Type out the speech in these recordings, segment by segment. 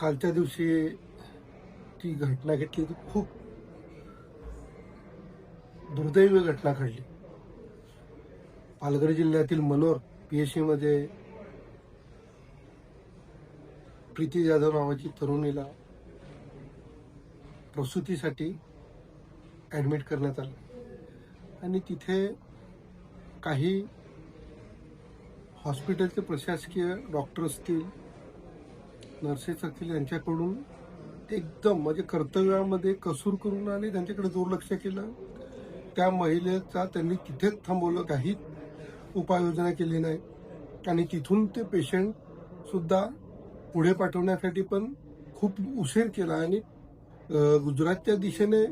कालच्या दिवशी ती घटना घेतली ती खूप दुर्दैवी घटना घडली. पालघर जिल्ह्यातील मनोर पीएससी मध्ये प्रीती जाधव नावाची तरुणीला प्रसूतीसाठी ऍडमिट करण्यात आलं. आणि तिथे काही हॉस्पिटलचे प्रशासकीय डॉक्टर असतील नरसेस अखिल यांच्याकडून एकदम म्हणजे कर्तव्यामध्ये कसूर करून आणि त्यांच्याकडे दुर्लक्ष केलं. त्या महिलेचा त्यांनी तिथेच थांबवलं काही उपाययोजना केली नाही. आणि तिथून ते पेशंट सुद्धा पुढे पाठवण्यासाठी पण खूप उशीर केला. आणि गुजरातच्या दिशेने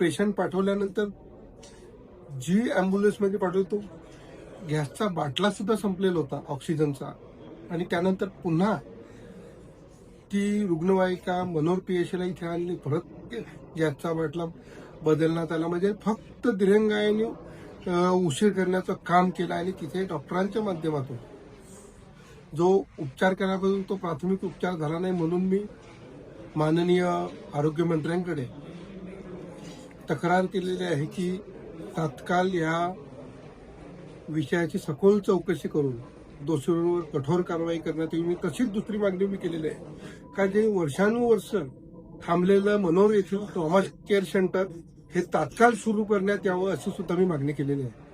पेशंट पाठवल्यानंतर जी ॲम्ब्युलन्समध्ये पाठवतो गॅसचा बाटला सुद्धा संपलेला होता ऑक्सिजनचा आणि त्यानंतर पुन्हा ती रुग्णवाहिका मनोर पीएचला इथे आणली. परत गॅसचा बाटला बदलण्यात आला. म्हणजे फक्त दिरंगाईने उशीर करण्याचं काम केलं आणि तिथे डॉक्टरांच्या माध्यमातून. जो उपचार करण्यापासून तो प्राथमिक उपचार झाला नाही म्हणून मी माननीय आरोग्यमंत्र्यांकडे तक्रार केलेली आहे की तात्काळ या विषयाची सखोल चौकशी करून दोषींवर कठोर कारवाई करण्यात येईल. मी तशीच दुसरी मागणी मी केलेली आहे. का जे वर्षानुवर्ष थांबलेलं मनोर येथील ट्रॉमा केअर सेंटर हे तात्काळ सुरू करण्यात यावं अशी सुद्धा मी मागणी केलेली आहे.